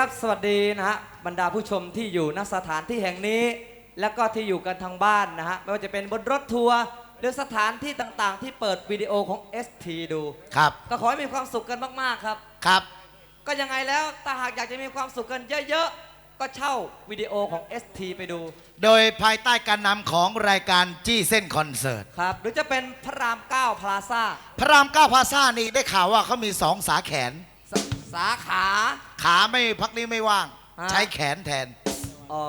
ครับ สวัสดีนะฮะบรรดาผู้ชมที่อยู่ณสถานที่แห่งนี้ แล้วก็ที่อยู่กันทางบ้านนะฮะไม่ว่าจะเป็นบนรถทัวร์หรือสถานที่ต่างๆ ที่เปิดวิดีโอของ ST ดู ครับ ก็ขอให้มีความสุขกันมากๆครับ ครับ ก็ยังไงแล้วถ้าหากอยากจะมีความสุขกันเยอะๆ ก็เช่าวิดีโอของ ST ไปดู โดยภายใต้การนำของรายการจี้เส้นคอนเสิร์ต ครับ หรือจะเป็นพระรามเก้าพลาซ่า พระรามเก้าพลาซ่านี่ได้ข่าวว่าเขามีสองสาแขน สสาขา ขาไม่พักนี้ไม่ว่าง ฮะ ใช้แขนแทน อ๋อ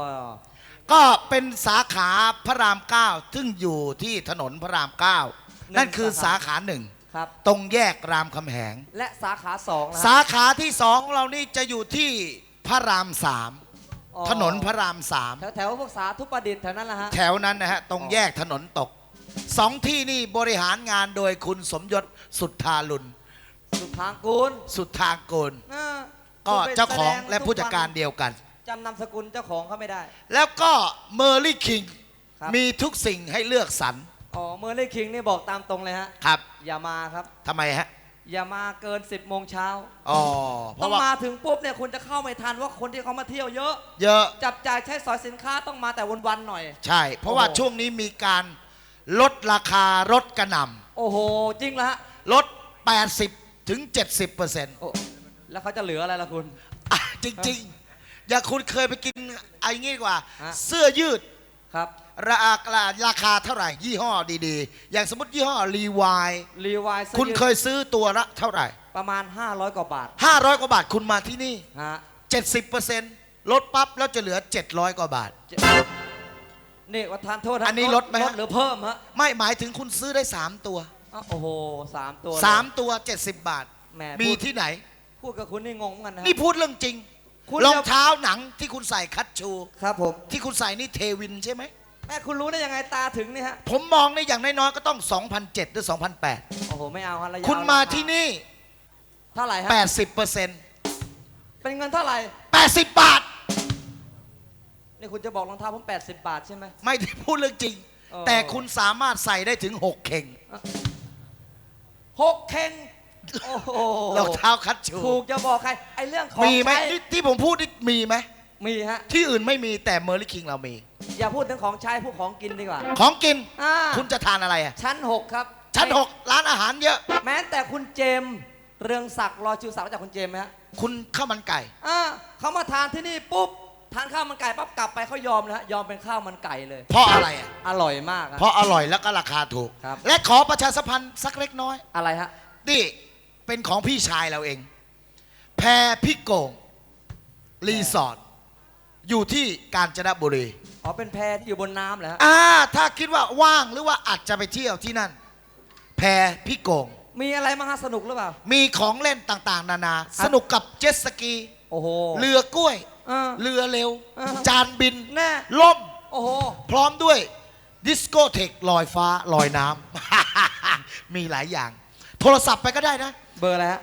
ก็เป็นสาขาพระรามเก้าซึ่งอยู่ที่ถนนพระรามเก้านั่นคือสาขาหนึ่งครับ ตรงแยกรามคำแหง และสาขาสองนะฮะสาขาที่สองของเรานี่จะอยู่ที่พระรามสามอ๋อถนนพระรามสามแถวแถวๆพวกสาธุประดิษฐ์แถวนั้นแหละฮะ แถวนั้นนะฮะตรงแยกถนนตกสองที่นี่บริหารงานโดยคุณสมยศสุทธาลุน สุทางกูลสุทธางโกลเออก็คุณไปเจ้าของแสดและผู้จัดการทุเดียวกันวัน จำนามสกุลเจ้าของเขาไม่ได้ แล้วก็เมอร์ลี่คิงครับ มีทุกสิ่งให้เลือกสรรอ๋อเมอร์ลี่คิงนี่บอกตามตรงเลยฮะ ครับอย่ามาครับ ทำไมฮะอย่ามาเกิน 10บโมงเช้าอ๋อเพต้อราะงว่ามาถึงปุ๊บเนี่ยคุณจะเข้าไม่ทันว่าคนที่เขามาเที่ยวเยอะ เยอะ จับจ่ายใช้สอยสินค้าต้องมาแต่วันๆหน่อย ใช่ เพราะว่าโอ้โห ช่วงนี้มีการลดราคารถกระหน่โอ้โห จริงเหรอฮะำลด 80 ถึง 70เปอร์เซ็นต์โอ้แล้วเขาจะเหลืออะไรล่ะคุณจริงๆ อย่าคุณเคยไปกินไอ้งี้ดีกว่า ฮะ เสื้อยืด ครับราคาราคาเท่าไหร่ ยี่ห้อดีๆ อย่างสมมติยี่ห้อรีวายรีวายคุณเคยซื้อตัวละเท่าไหร่ ประมาณ 500 กว่าบาท500 กว่าบาทคุณมาที่นี่ ฮะ70%ลดปั๊บแล้วจะเหลือ 700 กว่าบาทนี่วัฒนโทษฮะอันนี้ลดไหมฮะ ลดหรือเพิ่มฮะ ไม่หมายถึงคุณซื้อได้ 3 ตัว อ้าวโอ้โหสามตัวเลย3ตัว 70 บาท แหมมีพูดที่ไหน พูดกับคุณนี่งงเหมือนกันนะ นี่พูดเรื่องจริงคุณรองจะ เท้าหนังที่คุณใส่คัตชู ครับผม ที่คุณใส่นี่เทวินใช่ไหม แม่คุณรู้ได้ยังไงตาถึงนี่ฮะ ผมมองในอย่างน้อยๆก็ต้อง 2007 หรือ 2008 โอ้โห ไม่เอาฮะระยะคุณมาที่นี่ เท่าไหร่ฮะ80%เป็นเงินเท่าไหร่ 80 บาท นี่คุณจะบอกรองเท้าผม80 บาทใช่ไหม ไม่ได้พูดเรื่องจริง เออ แต่คุณสามารถใส่ได้ถึง 6 เข่ง หกเข่งโอ้โหรองเท้าคัตชูถูกจะบอกใครไอ้เรื่องของมีไหมใช้นี่ที่ผมพูดนี่มีไหมมีฮะ ที่อื่นไม่มีแต่เมอร์ลี่คิงเรามี อย่าพูดถึงของใช้พูดของกินดีกว่าของกิน อ่าคุณจะทานอะไรอะชั้น6ครับชั้น6ร้านอาหารเยอะ แม้แต่คุณเจมส์เรืองศักดิ์รอชิวศักดิ์รู้จากคุณเจมส์ไหมฮะ คุณข้าวมันไก่ อ่าเขามาทานที่นี่ปุ๊บ ทานข้าวมันไก่ปั๊บกลับไปเขายอมเลยฮะยอมเป็นข้าวมันไก่เลย เพราะอะไรอะอร่อยมากอะ เพราะอร่อยแล้วก็ราคาถูก ครับ และขอประชาสัมพันธ์สักเล็กน้อย อะไรฮะนี่เป็นของพี่ชายเราเอง แพรพิโกง รีสอร์ทอยู่ที่กาญจนบุรี อ๋อเป็นแพที่อยู่บนน้ำเหรอฮะอ่า ถ้าคิดว่าว่างหรือว่าอาจจะไปเที่ยวที่นั่น แพรพิโกง มีอะไรมางฮะสนุกหรือเปล่า มีของเล่นต่างๆ นานาครับสนุกกับเจ็ตสกี โอ้โหเรือกล้วยเออเรือเร็วเออจานบินแน่ล่ม โอ้โห พร้อมด้วยดิสโกเทคลอยฟ้าลอยน้ำ มีหลายอย่าง โทรศัพท์ไปก็ได้นะ เบอร์อะไรฮะ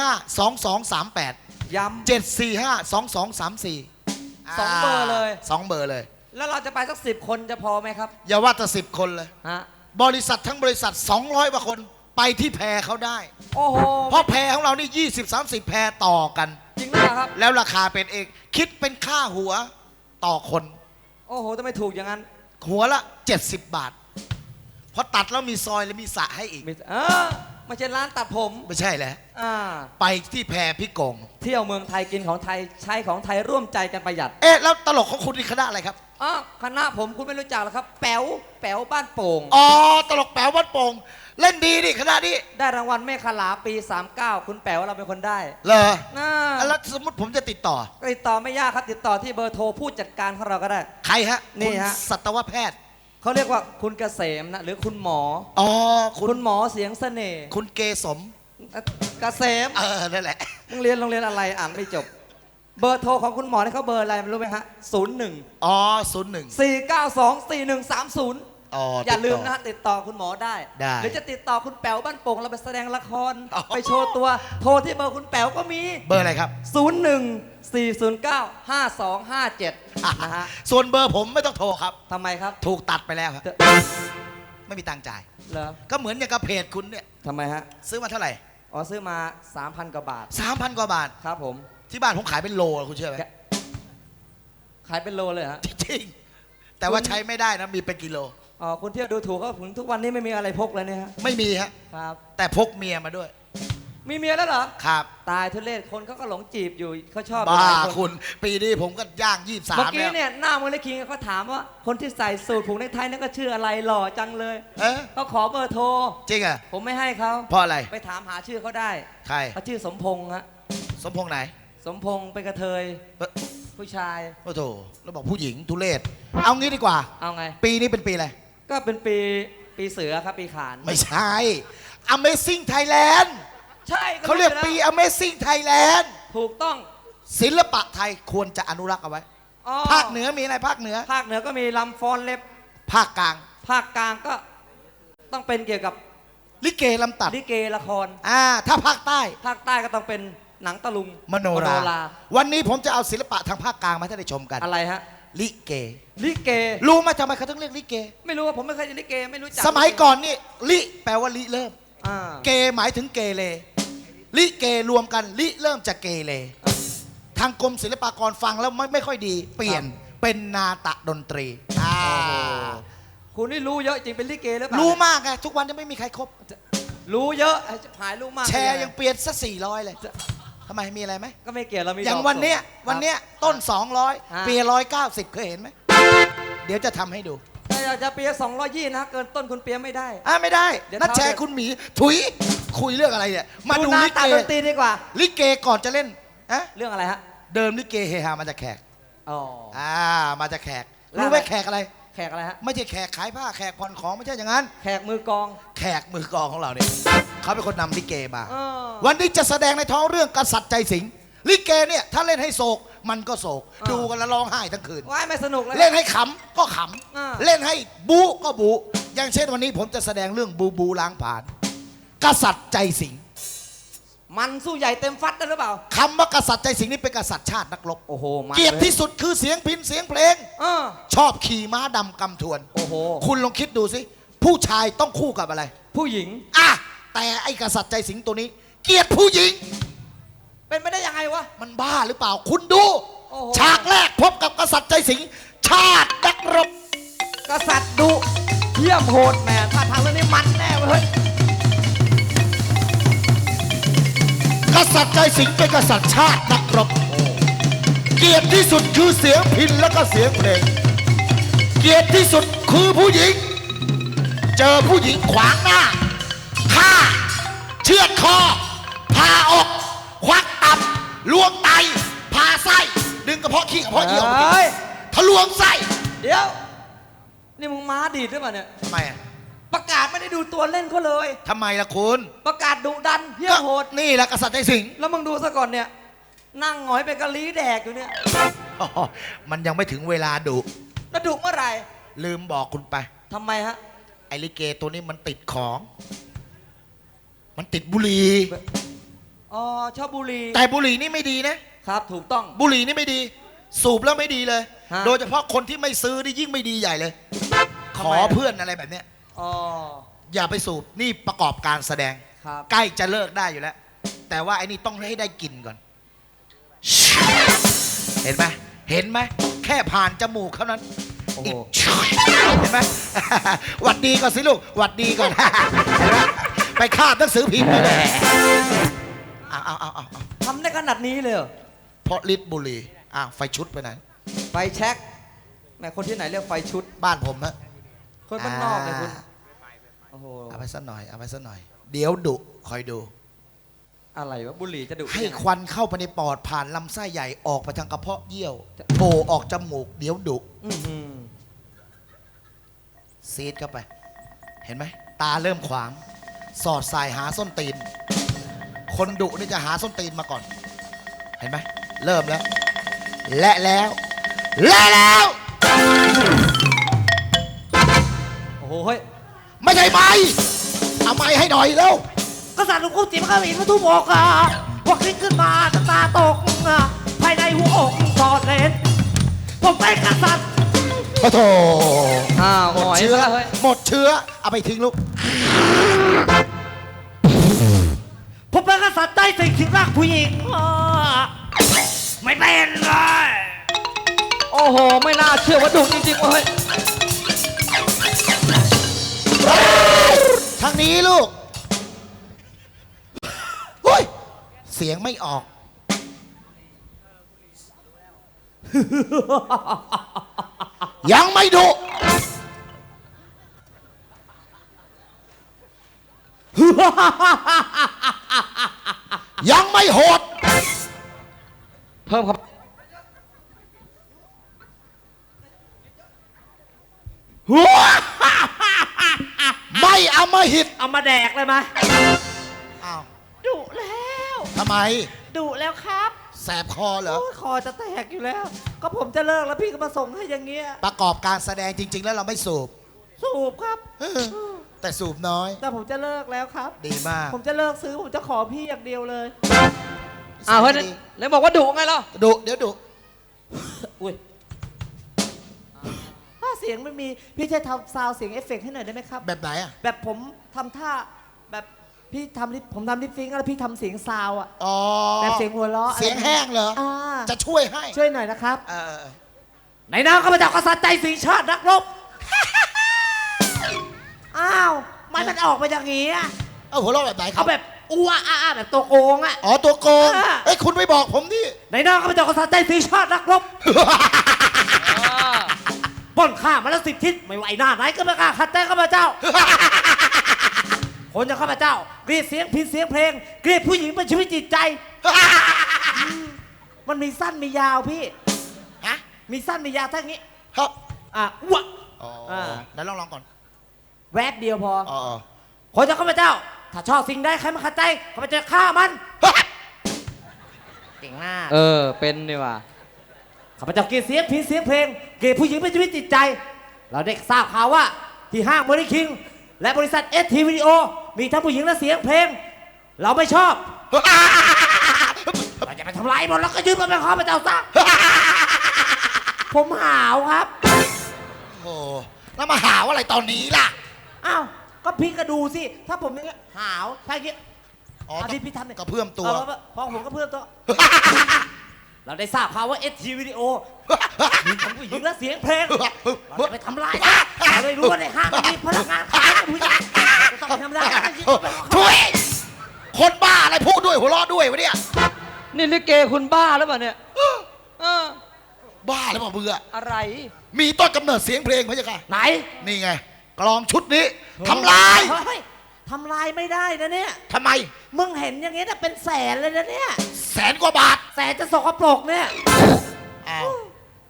745 2238 ย้ำ 745 2234สองเบอร์เลย สองเบอร์เลย แล้วเราจะไปสักสิบคนจะพอไหมครับ อย่าว่าแต่สิบคนเลย ฮะ บริษัททั้งบริษัท 200กว่าคนไปที่แพรเขาได้ โอ้โห เพราะแพรของเรานี่ 20-30 แพรต่อกัน จริงหรือเปล่าครับ แล้วราคาเป็นเอกคิดเป็นค่าหัวต่อคน โอ้โหทำไมถูกอย่างนั้น หัวละ 70 บาทเพราะตัดแล้วมีซอยและมีสระให้อีกมีเออไม่ใช่ร้านตัดผมไม่ใช่แล้วอ่าไปที่แพรพี่กงเที่ยวเมืองไทยกินของไทยใช้ของไทยร่วมใจกันประหยัดเอ๊ะแล้วตลกของคุณนี่คณะอะไรครับ อ๋อคณะผมคุณไม่รู้จักหรอกครับ แป๋วแป๋วบ้านโป่ง อ๋อ ตลกแป๋ววัดโป่ง เล่นดีดิคณะนี้ได้รางวัลเมฆขลาปี 39 คุณแป๋วเราเป็นคนได้เหรอน่าแล้วสมมติผมจะติดต่อ ติดต่อไม่ยากครับ ติดต่อที่เบอร์โทรผู้จัดการของเราก็ได้ ใครฮะนี่คุณฮะสัตวแพทย์ เขาเรียกว่าคุณเกษมนะหรือคุณหมอ อ๋อ คุคุณณหมอเสียงเสน่ห์คุณเกสม เกษมเออ นั่นแหละ มึงเรียนโรงเรียนอะไรอ่านไม่จบ เบอร์โทรของคุณหมอนี่เขาเบอร์อะไรรู้ไหมฮะศูนย์หนึ่งอ๋อศูนย์หนึ่งสี่เก้าส องสี่หนึ่งสามศูนย์อ๋อออย่าลืมนะฮะติดต่อคุณหมอได้ ได้หรือจะติดต่อคุณแป๋วบ้านโป่งเราไปแสดงละคร อ๋อ ไปโชว์ตัว โทรที่เบอร์คุณแป๋วก็มี เบอร์อะไรครับ 01 409 5257 นะฮะส่วนเบอร์ผมไม่ต้องโทรครับ ทำไมครับถูกตัดไปแล้วครับเจอไม่มีตังค์จ่าย เหรอก็เหมือนอย่างกับเพจคุณเนี่ย ทำไมฮะ ซื้อมาเท่าไหร่ อ๋อซื้อมา 3,000 กว่าบาทสามพันกว่าบาท ครับผม ที่บ้านผมขายเป็นโลอะคุณเชื่อไหมแกขายเป็นโลเลยฮะ จริงๆแต่ว่าใช้ไม่ได้นะ มีเป็นกิโล อ๋อคุณเที่ยวดูถูกก็ถึงทุกวันนี้ไม่มีอะไรพกเลยเนี่ยฮะไม่มีฮะครับ แต่พกเมียมาด้วย มีเมียแล้วเหรอ ครับตายทุเรศคนเขาก็หลงจีบอยู่เขาชอบบ้าหลยน คุณ ปีนี้ผมก็ย่างยี่สาเมื่อมกี้แล้วเนี่ยหน้ามือเล็กคิงเขาถามว่าคนที่ใส่สูทผูกเนคไทนั่นก็ชื่ออะไรหล่อจังเลยเอ๊ะเขาขอเบอร์โทร จริงเหรอะผมไม่ให้เขาเพราะอะไร ไปถามหาชื่อเขาได้ใคร เขาชื่อสมพงษ์ฮะสมพงษ์ไหนสมพงษ์เป็นกระเทยเอ๊ะผู้ชายโอ้โถแล้วบอกผู้หญิงทุเรศเอางี้ดีกว่า เอาไง ปีนี้เป็นปีอะไร ก็เป็นปีปีเสือครับปีขาน ไม่ใช่ Amazing Thailand ใช่เขาเรียกปี Amazing Thailand ถูกต้องศิลปะไทยควรจะอนุรักษ์เอาไว้ อ๋อภาคเหนือมีอะไรภาคเหนือ ภาคเหนือก็มีลำฟ้อนเล็บ ภาคกลาง ภาคกลางก็ต้องเป็นเกี่ยวกับลิเกลำตัดลิเกละคร อ่าถ้าภาคใต้ ภาคใต้ก็ต้องเป็นหนังตะลุงมโนรา วันนี้ผมจะเอาศิลปะทางภาคกลางมาให้ได้ชมกัน อะไรฮะ ลิเก ลิเก รู้ไหมทำไมเขาต้องเรียกลิเก ไม่รู้ว่าผมไม่เคยจะลิเกไม่รู้จักสมัยก่อนนี่ลิแปลว่าลิเริ่ม อ่าเกหมายถึงเกเรลิเกรวมกันลิเริ่มจากเกเรทางกรมศิลปากรฟังแล้วไม่ไม่ค่อยดี เปลี่ยนเป็นนาตะดนตรีอ่าคุณนี่รู้เยอะจริงเป็นลิเกหรือเปล่ารู้มากไงทุกวันยังไม่มีใครครบ รู้เยอะไอ้หายรู้มากแชร์ได้ยังเปลี่ยนสักสี่ร้อยเลย ทำไมมีอะไรไหม ก็ไม่เกี่ยวเรามีอย่างดกวันเนี้ยส่งวันเนี้ยครับ ต้นอ่า200เปียร้อยเก้าสิบเคยเห็นไหม เดี๋ยวจะทำให้ดูแต่อยากจะเปียสองร้อยยี่นะเกินต้นคุณเปียไม่ได้ อ่าไม่ได้ เดี๋ยวนัดแชร์เท้าเดี๋ยว คุณหมี ถุย คุยเรื่องอะไรเนี่ย มาดูหน้าลิตาเกดนตรีดีกว่า ลิเกก่อนจะเล่นอะเรื่องอะไรฮะเดิมลิเกเฮฮามาจากแขก อ๋อ อ่า มาจากแขก แล้วรู้ไหมอะไร แขกอะไร แขกอะไรฮะไม่ใช่แขกขายผ้า แขกผ่อนของไม่ใช่อย่างนั้น แขกมือกลองแขกมือกลองของเราเนี่ย เขาเป็นคนนำลิเกมา เออ วันนี้จะแสดงในท้องเรื่องกษัตริย์ใจสิงห์ลิเกเนี่ยถ้าเล่นให้โศกมันก็โศกอ่าดูกันแล้วร้องไห้ทั้งคืนว่ายไม่สนุกเลย เล่นให้ขำก็ขอ่าำเล่นให้บูก็บูอย่างเช่นวันนี้ผมจะแสดงเรื่องบูบูล้างผ่าน กษัตริย์ใจสิงห์มันสู้ใหญ่เต็มฟัดได้หรือเปล่า คำว่ากษัตริย์ใจสิงห์นี่เป็นกษัตริย์ชาตินักรบโอ้โหมันเกียรติลที่สุดคือเสียงพินเสียงเพลง เออชอบขี่ม้าดำกำทวน โอ้โห คุณลองคิดดูสิ ผู้ชายต้องคู่กับอะไร ผู้หญิง อะ แต่ไอ้กษัตริย์ใจสิงห์ตัวนี้ เกลียดผู้หญิง เป็นไปได้ยังไงวะ มันบ้าหรือเปล่า คุณดู โอ้โห ฉากแรกพบกับกษัตริย์ใจสิงห์ชาตินักรบ กษัตริย์ดุเยี่ยมโหดแหมถ้าทางเรื่องนี้มันแน่เว้ย กษัตริย์ใจสิงห์เป็นกษัตริย์ชาตินักรบ เกียรติที่สุดคือเสียงพินแล้วก็เสียงเพลง เกียรติที่สุดคือผู้หญิง เจอผู้หญิงขวางหน้าฆ่าเชือดคอ พาอก ควักตับล้วงไตพาไส้ดึงกระเพาะขี้กระเพาะเยี่ยวเฮ้ย ทะลวงไส้เดี๋ยว นี่มึงม้าดีดหรือเปล่าเนี่ย ทำไมอะประกาศไม่ได้ดูตัวเล่นเขาเลย ทำไมล่ะคุณประกาศดุดันเยี่ยมโหด นี่แหละกษัตริย์ใจสิงห์แล้วมึงดูซะก่อนเนี่ย นั่งหงอยเป็นกะลีแดกอยู่เนี่ย อ๋อมันยังไม่ถึงเวลาดุแล้วดุเมื่อไหร่ลืมบอกคุณไป ทำไมฮะ ไอลิเกตัวนี้มันติดของ มันติดบุหรี่ อ๋อชอบบุหรี่แต่บุหรี่นี่ไม่ดีนะ ครับถูกต้อง บุหรี่นี่ไม่ดี สูบแล้วไม่ดีเลย ฮะ โดยเฉพาะคนที่ไม่ซื้อนี่ยิ่งไม่ดีใหญ่เลยทำขไมออะเพื่อนอะไรแบบเนี้ย อ๋ออย่าไปสูบนี่ประกอบการแสดง ครับใกล้จะเลิกได้อยู่แล้ว แต่ว่าไอ้นี่ต้องให้ได้กลินก่อน เห็นไหมเห็นไหมแค่ผ่านจมูกเท่านั้น โอ้โหเห็นไหม หวัดดีก่อนสิลูกหวัดดีก่อน เห็นไหมไปคาบหนังสือพิมพ์ไปเลยเอาเอาเอาเอาเอาทำได้ขนาดนี้เลยเหรอเพราะลิตรบุหรี่อ้าวไฟชุดไปไหน ไฟแช็กแหม่คนที่ไหนเรียกไฟชุด บ้านผมฮะ คนบ้านนอกเลยคุณ อ่า โอ้โห เอาไปสักหน่อยเอาไปสักหน่อย เดี๋ยวดุคอยดู อะไรวะบุหรี่จะดุให้ได้ยังไงควันเข้าไปในปอดผ่านลำไส้ใหญ่ออกไปทางกระเพาะเยี่ยวโผล่ออกจมูกเดี๋ยวดุอื้อหือซีดเข้าไป เห็นไหมตาเริ่มขวาง สอดสายหาส้นตีน คนดุนี่จะหาส้นตีนมาก่อน เห็นไหมเริ่มแล้ว และแล้ว และแล้ว โอ้โหเฮ้ยไม่ใช่ไม้เอาไม้ให้หน่อยแล้ว กษัตริย์หลวงปู่จิ๋มข้าวินพระทุบอกอะพวกนี้ขึ้นมาตาตาตกอะภายในหัวอกสอดเลนผมเป็นกษัตริย์โอ้โถอ้าวหมดหงอยเชื้อซะแล้วเฮ้ยหมดเชื้อ เอาไปทิ้งลูก ผมเป็นกษัตริย์ได้สิ่งที่รักผู้หญิงอะไม่เป็นเลย โอ้โห ไม่น่าเชื่อว่าดุจริงๆเว้ยทางนี้ลูกเฮ้ยเสียงไม่ออก ยังไม่ดุ ยังไม่โหด เพิ่มครับ ไม่อำมหิตเอามาแดกเลยมาอ้าวดุแล้วทำไม ดุแล้วครับแสบคอเหรอ โอ้ยคอจะแตกอยู่แล้ว ก็ผมจะเลิกแล้วพี่ก็มาส่งให้อย่างเงี้ยประกอบการแสดงจริง ๆ แล้วเราไม่สูบ สูบครับ เออ แต่สูบน้อย แต่ผมจะเลิกแล้วครับ ดีมากผมจะเลิกซื้อผมจะขอพี่อย่างเดียวเลย อ้าวเฮ้ยแล้วบอกว่าดุไงล่ะดุเดี๋ยวดุอุ้ยถ้าเสียงไม่มีพี่จะทำซาวด์เสียงเอฟเฟกต์ให้หน่อยได้ไหมครับ แบบไหนอะ แบบผมทำท่าแบบพี่ทำลิปผมทำลิปซิงค์แล้วพี่ทำเสียงซาวด์อะอ๋อแบบเสียงหัวเราะเสียงแห้งเหรอ อ่าจะช่วยให้ ช่วยหน่อยนะครับ เออ ในนามข้าพเจ้ากษัตริย์ใจสีชาตินักรบ อ้าวมันมันออกมาอย่างงี้อะเอาหัวเราะแบบไหนครัเอาบ แบบอ้วอ้าอ้าแบบตัวโกงอะ อ๋อตัวโกงอ่า เอ้ยคุณไม่บอกผมนี่ ในนามข้าพเจ้ากษัตริย์ใจสีชาตินักรบปล้นข้ามาแล้วสิบทิศไม่ไหวหน้าไหนก็ไม่กล้าขัดใจข้าพเจ้า คนอย่างข้าพเจ้ากรีดเสียงพินเสียงเพลงกรีดผู้หญิงเป็นชีวิตจิตใจมันมีสั้นมียาวพี่ฮะมีสั้นมียาวทั้งนี้ครับอะอ้ว อ๋ออ่านั้นลองลองก่อน แวบเดียวพออ๋ออ๋อคนจะข้าพเจ้า ถ้าชอบสิ่งใดใครมาขัดใจข้าพเจ้าฆ่ามันเก่งมากเออ เป็นนี่ว่ะข้าพเจ้าเกลียดเสียงพินเสียงเพลง เกลียดผู้หญิงเป็นชีวิตจิตใจ เราได้ทราบข่าวว่าที่ห้างมอริคิง และบริษัทเอสทีวิดีโอมีทั้งผู้หญิงและเสียงเพลง เราไม่ชอบ เราจะไปทำลายหมดแล้วก็ยึดมันเป็นข้าพเจ้าซะผมหาวครับ โอ้แล้วมาหาว่าอะไรตอนนี้ล่ะ อ้าวก็พี่ก็ดูสิถ้าผมอย่างเงี้ยหาวถ้าอย่างเงี้ยอ๋อเอาที่พี่ทำเนี่ยกระเพื่อมตัว เอาพอผมก็เพื่อมตัวเราได้ทราบข่าวว่าเอสทีวิดีโอมีทั้งผู้หญิงและเสียงเพลงเราจะไปทำลายนะเราได้รู้ว่าในห้างมีพนักงานขายผู้หญิงจะต้องไปทำลายทุยคนบ้าอะไรพูดด้วยหัวเราะด้วยวะเนี่ยนี่ลิเกคุณบ้าหรือเปล่าเนี่ยเออบ้าหรือเปล่าเบื่ออะไร มีต้นกำเนิดเสียงเพลงพะยะค่ะไหน นี่ไง กลองชุดนี้ทำลายเฮ้ยทำลายไม่ได้นะเนี่ย ทำไม มึงเห็นอย่างเงี้ยน่ะเป็นแสนเลยนะเนี่ย แสนกว่าบาท แสนจะสกปรกเนี่ย อ้าว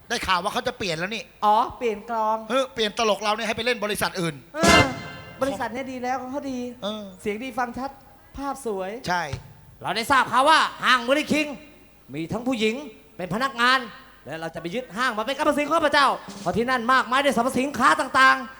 ได้ข่าวว่าเขาจะเปลี่ยนแล้วนี่ อ๋อ เปลี่ยนกลอง เฮ้ยเปลี่ยนตลกเราเนี่ยให้ไปเล่นบริษัทอื่น เออบริษัทเนี่ยดีแล้วของเขาดี เออ เสียงดีฟังชัด ภาพสวย ใช่ เราได้ทราบข่าวว่าห้างบริคิง มีทั้งผู้หญิงเป็นพนักงาน และเราจะไปยึดห้างมาเป็นกรรมสิทธิ์ของข้าพเจ้าเพราะที่นั่นมากมายด้วยสรรพสินค้าต่างๆ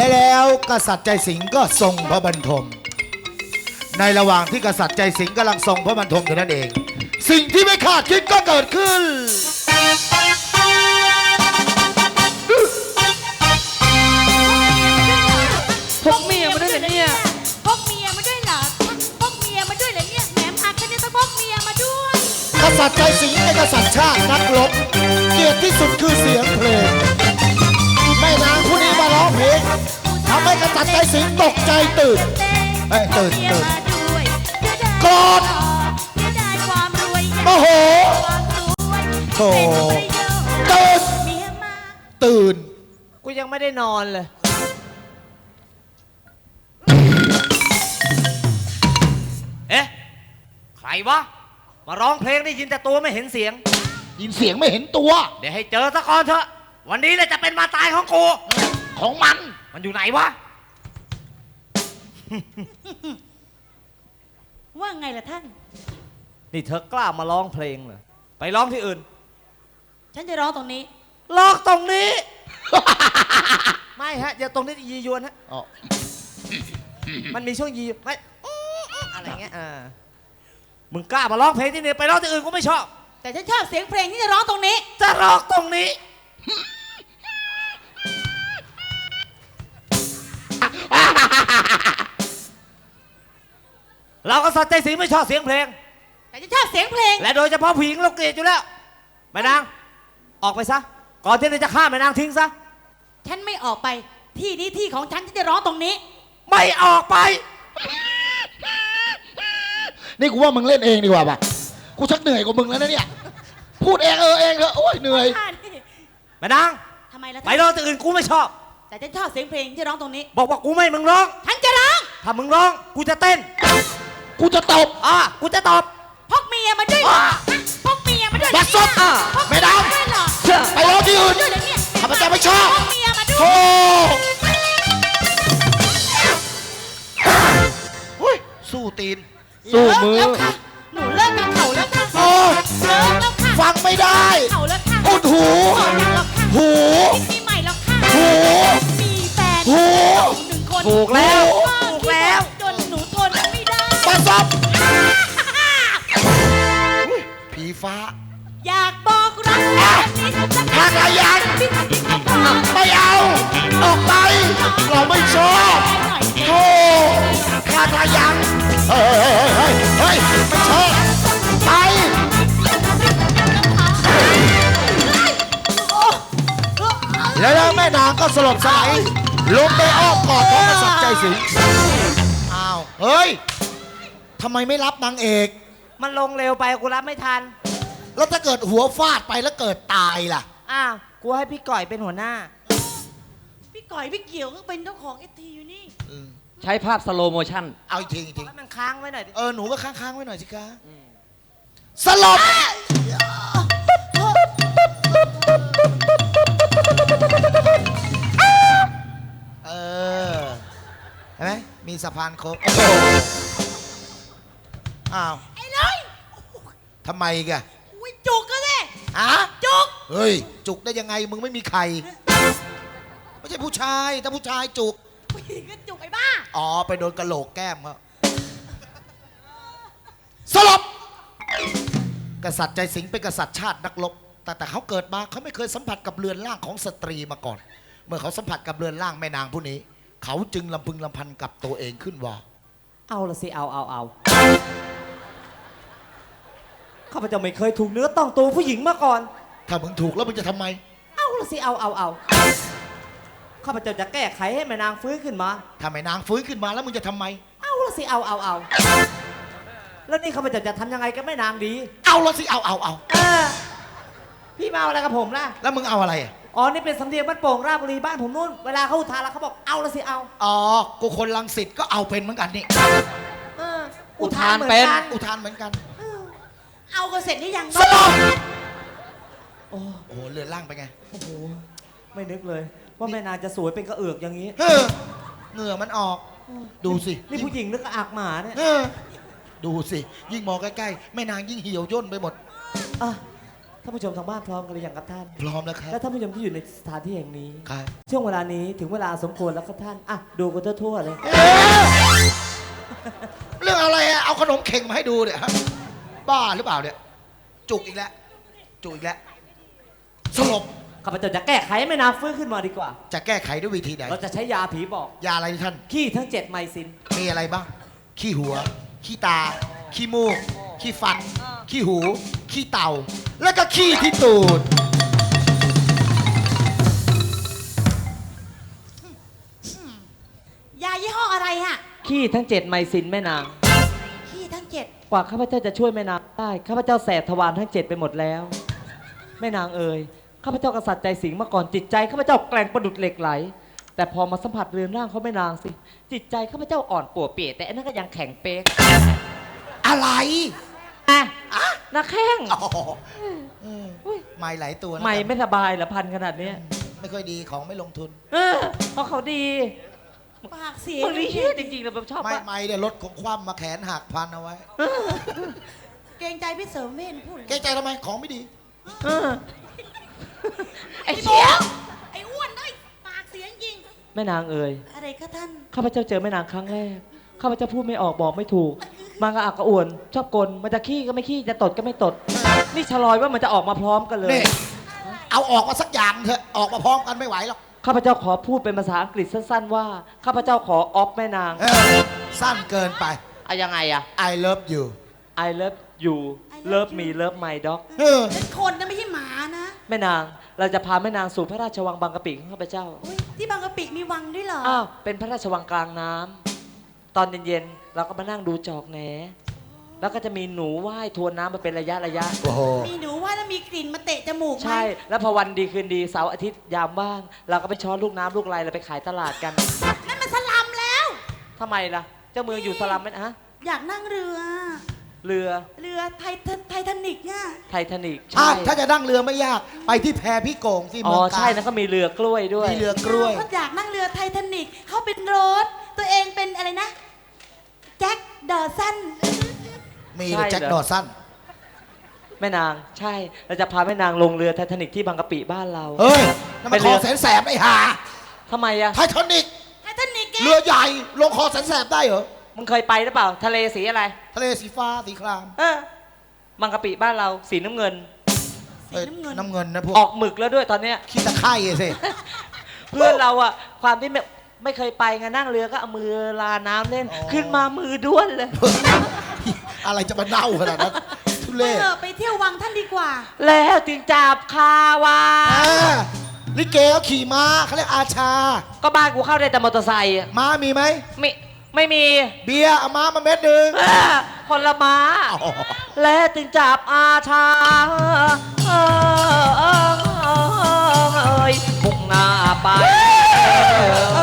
และแล้วกษัตริย์ใจสิงห์ก็ทรงพระบรรทม ในระหว่างที่กษัตริย์ใจสิงห์กำลังทรงพระบรรทมอยู่นั่นเอง สิ่งที่ไม่คาดคิดก็เกิดขึ้น พกเมียมาด้วยเหรอเนี่ย พกเมียมาด้วยเหรอพกเมียมาด้วยเหรอเนี่ยแหมพาแค่นี้ต้องพกเมียมาด้วย กษัตริย์ใจสิงห์เป็นกษัตริย์ชาตินักรบเกียรติที่สุดคือเสียงเพลงแม่นางผู้นี้มา ร้องเพลงทำให้กษัตริย์ใจสิงห์ตกใจตื่นเอ้ยตื่นตื่นโกรธเสียดายความรวยโมโหความรวยโธ่เป็นประโยชน์ตื่นเมียมาตื่น กูยังไม่ได้นอนเลย เอ๊ะ ใครวะ มาร้องเพลงได้ยินแต่ตัวไม่เห็นเสียง ยินเสียงไม่เห็นตัว เดี๋ยวให้เจอซะก่อนเถอะ วันนี้เลยจะเป็นมาตายของกู ของมัน มันอยู่ไหนวะ ว่าไงล่ะท่าน นี่เธอกล้ามาร้องเพลงเหรอ ไปร้องที่อื่น ฉันจะร้องตรงนี้ร้องตรงนี้ ไม่ฮะอย่าตรงนี้ยียวนฮะ อ๋อ มันมีช่วงยีไม่อื้ออื้ออะไรเงี้ยอ่ามึงกล้ามาร้องเพลงที่นี่ไปร้องที่อื่นกูไม่ชอบ แต่ฉันชอบเสียงเพลงที่จะร้องตรงนี้ จะร้องตรงนี้ เราก็สัตย์ใจสีไม่ชอบเสียงเพลง แต่ฉันชอบเสียงเพลง และโดยเฉพาะผู้หญิงเราเกลียดอยู่แล้วแม่นาง ออกไปซะ ก่อนที่เราจะฆ่าแม่นางทิ้งซะ ฉันไม่ออกไป ที่นี้ที่ของฉันฉันจะร้องตรงนี้ ไม่ออกไป นี่กูว่ามึงเล่นเองดีกว่าป่ะ กูชักเหนื่อยกว่ามึงแล้วนะเนี่ย พูดเองเออเองเถอะโอ้ยเหนื่อยแม่นาง ทำไมล่ะไปร้องที่อื่นกูไม่ชอบ แต่ฉันชอบเสียงเพลงที่ร้องตรงนี้ บอกว่ากูไม่ให้มึงร้อง ฉันจะร้อง ถ้ามึงร้องกูจะเต้น กูจะตบอะกูจะตอบ พกเมียมาด้วยเหรอฮะพกเมียมาด้วยเหรอบัดซบเนี่ยอะ พกไม่เมียดำมาด้วยเหรอไปร้องที่อื่นด้วยเหรอเนี่ยข้าพเจ้าไม่ชอบพกเมียมาด้วโธ่ยเฮ้ยสู้ตีน สู้มือ เลิกแล้วค่ะหนูเลิกกับเขาแล้วค่ะโอ้เลิกแล้วค่ะฟังไม่ได้เขาแล้วค่ะอุดหู ขอยังแล้วค่ะหู มีใหม่แล้วค่ะ หู มีแฟนหู หนึ่งคนถูกแล้วถูกแได้บัดซบผีฟ้า อยากบอกรักแบบนี้สักทางระยะพี่ทำดีก็พอไม่เอา ออกไป เราไม่ชอบหน่อยโธ่พาทายังเฮ้ยเฮ้ยเฮ้ยเฮ้ยไม่ชอบไปแล้วแม่นางก็สลบสลายล้มในอ้อมกอดของกษัตริย์ใจสิงอ้าว เฮ้ย ทำไมไม่รับนางเอก มันลงเร็วไปกูรับไม่ทัน แล้วถ้าเกิดหัวฟาดไปแล้วเกิดตายล่ะ อ้าว กูให้พี่ก่อยเป็นหัวหน้า พี่ก่อยพี่เกี่ยวก็เป็นเจ้าของเอทีอยู่นี่ ใช้ภาพสโลโมชั่น เอาอีกทีอีกทีให้มันค้างไว้หน่อยดิเออ หนูก็ค้างๆไว้หน่อยสิคะสลบเออเห็นไหมมีสะพานโค้งโอ้โห อ้าวไอ้เลยทำไมอีกอะอุ้ยจุกก็เลยอะจุกเฮ้ย จุกได้ยังไงมึงไม่มีใครไม่ใช่ผู้ชายถ้าผู้ชายจุก ผู้หญิงก็จุกไอ้บ้า อ๋อ ไปโดนกระโหลกแก้มเขาสลบ กษัตริย์ใจสิงห์เป็นกษัตริย์ชาตินักรบแต่แต่เขาเกิดมาเขาไม่เคยสัมผัสกับเรือนร่างของสตรีมาก่อน เมื่อเขาสัมผัสกับเรือนร่างแม่นางผู้นี้ เขาจึงลำพึงลำพันกับตัวเองขึ้นว่า เอาละสิ เอาเอาเอา ข้าพเจ้าไม่เคยถูกเนื้อต้องตัวผู้หญิงมาก่อน ถ้ามึงถูกแล้วมึงจะทำไม เอาละสิเอาเอาเอาข้าพเจ้าจะแก้ไขให้แม่นางฟื้นขึ้นมา ถ้าแม่นางฟื้นขึ้นมาแล้วมึงจะทำไม เอาละสิเอาเอาเอาแล้วนี่ข้าพเจ้าจะทำยังไงกับแม่นางดีเอาละสิเอาเอาเอาเออพี่มาเอาอะไรกับผมล่ะแล้วมึงเอาอะไรอะอ๋อนี่เป็นสำเนียงบ้านโป่งราชบุรีบ้านผมนู่นเวลาเขาอุทานแล้วเขาบอกเอาละสิเอาอ๋อกูคนลังสิตก็เอาเป็นเหมือนกันนี่เอออุทานหมืเป็น กัอุทานเหมือนกัน เอากันเสร็จหรือยังสลบโอ้โอ้โหเรือนร่างไปนไงโอ้โห ไม่นึกเลย ว่าแม่นางจะสวยเป็นกระเอือกอย่างนี้ เฮ้อเหงื่อมันออก ดูสินี่ผู้หญิงนึกกระอักหมาเนี่ยเออดูสิ ยิ่งมองใกล้ๆแม่นางยิ่งเหี่ยวย่นไปหมด อะท่านผู้ชมทางบ้านพร้อมกันหรือยังครับท่าน พร้อมแล้วครับและท่านผู้ชมที่อยู่ในสถานที่แห่งนี้ ครับช่วงเวลานี้ถึงเวลาสมควรแล้วครับท่าน อะ ดูกันทั่วๆเลย เอ๊ะเรื่องอะไรอะเอาขนมเข่งมาให้ดูเนี่ยฮะ บ้าหรือเปล่าเนี่ย จุกอีกแล้ว จุกอีกแล้วสลบข้าพเจ้าจะแก้ไขให้แม่นางฟื้นขึ้นมาดีกว่า จะแก้ไขด้วยวิธีไหน เราจะใช้ยาผีบอก ยาอะไรท่าน ขี้ทั้งเจ็ดไมซิน มีอะไรบ้าง ขี้หัว ขี้ตา ขี้มูก ขี้ฟัน ขี้หู ขี้เต่า แล้วก็ขี้ที่ตูด ยายี่ห้ออะไรฮะขี้ทั้งเจ็ดไมซินแม่นางขี้ทั้งเจ็ด กว่าข้าพเจ้าจะช่วยแม่นางได้ข้าพเจ้าแสบทวารทั้งเจ็ดไปหมดแล้ว แม่นางเอ๋ยข้าพเจ้ากษัตริย์ใจสิงห์มาก่อนจิตใจข้าพเจ้าแกร่งประดุดเหล็กไหล แต่พอมาสัมผัสเรือนร่างเขาแม่นางสิ จิตใจข้าพเจ้าอ่อนปวดเปียกแต่อันนั้นก็ยังแข็งเป๊กอะไรอะนักแข้งอ๋อเออไม่หลายตัวนะไม่ไม่สบายเหรอพันขนาดเนี้ยไม่ค่อยดีของไม่ลงทุน เออเพราะเขาดี ปากเสียมึงนี่เหี้ยจริงๆเลยผมชอบไม่มากไม่เดี๋ยวรถของคว่ำมาแขนหักพันเอาไว้ เกรงใจพี่เสริมเว่นพูดเกรงใจทำไมของไม่ดี เออไอ้ไอ้เชี่ยไอ้อ้วนได้ยปากเสียงจริง แม่นางเอ่ยอะไรคะท่าน ข้าพเจ้าเจอแม่นางครั้งแรกข้าพเจ้าพูดไม่ออกบอกไม่ถูก มันก็อักกระอ่วน ชอบกลมันจะขี้ก็ไม่ขี้จะตดก็ไม่ตด นี่ชะลอยว่ามันจะออกมาพร้อมกันเลย นี่ เอาออกมาสักอย่างเถอะ ออกมาพร้อมกันไม่ไหวหรอก ข้าพเจ้าขอพูดเป็นภาษาอังกฤษสั้นๆว่า ข้าพเจ้าขอออฟแม่นาง เออสั้นเกินไปอะยังไงอะ I love you I love you love me love my dog เออเป็นคนนะไม่ใช่หมานะแม่นาง เราจะพาแม่นางสู่พระราชวังบางกะปิของข้าพเจ้า อุ๊ยที่บางกะปิมีวังด้วยเหรอ อ้าว เป็นพระราชวังกลางน้ำ ตอนเย็นๆ เราก็มานั่งดูจอกแหน แล้วก็จะมีหนูว่ายทวนน้ำมาเป็นระยะระยะ โอ้โห มีหนูว่าแล้วมีกลิ่นมาเตะจมูกไหมใช่ แล้วพอวันดีคืนดีเสาร์อาทิตย์ยามว่าง เราก็ไปช้อนลูกน้ำลูกไรเราไปขายตลาดกันนั่นมันสลัมแล้ว ทำไมล่ะ เจ้าเมืองอยู่สลัมไหมฮะอยากนั่งเรือ เรือเรือไททไททานิกเนี่ยไททานิกถ้าใช่ถ้าจะนั่งเรือไม่ยาก ไปที่แพพี่โกงที่อ๋เมือองกาญใช่นะก็มีเรือกล้วยด้วย มีเรือกล้วย เขาอยากนั่งเรือไททานิกเขาเป็นโรสตัวเองเป็นอะไรนะ แจ็คดอสัน มีใช่แต่แจ็คเหรอดอสันแม่นางใช่ เราจะพาแม่นางลงเรือไททานิกที่บางกะปิบ้านเราเฮ้ยนั่นเป็มันนคเรืออแสนแสบไอ้ห่าทำไมอะไททานิกไททานิกแกเรือใหญ่ลงคอแสนแสบได้เหรอมึงเคยไปหรือเปล่า ทะเลสีอะไร ทะเลสีฟ้าสีครามเออบางกะปิบ้านเราสีน้ำเงินสีเอ้ยน้ำเงินน้ำเงินนะพวกออกหมึกแล้วด้วยตอนเนี้ยขี้ตะไคร่สิเพื่อนเราอะความที่ไม่ไม่เคยไปไงนั่งเรือก็เอามือลาน้ำเล่นอ๋อขึ้นมามือด้วนเลย อะไรจะมาเน่าขนาดนั้นทุเรศออไปเที่ยววังท่านดีกว่า แล้วติงจับคาวาอ่ลิเกเขาขี่ม้าเขาเรียกอาชา ก็บ้านกูเข้าได้แต่มอเตอร์ไซค์ม้ามีไหม ไม่ไม่มีเบียร์ม้ามาเม็ดหนึ่งเอ้คนละม้าและติงจับอาชาเอ้ยบุกหน้าไปเ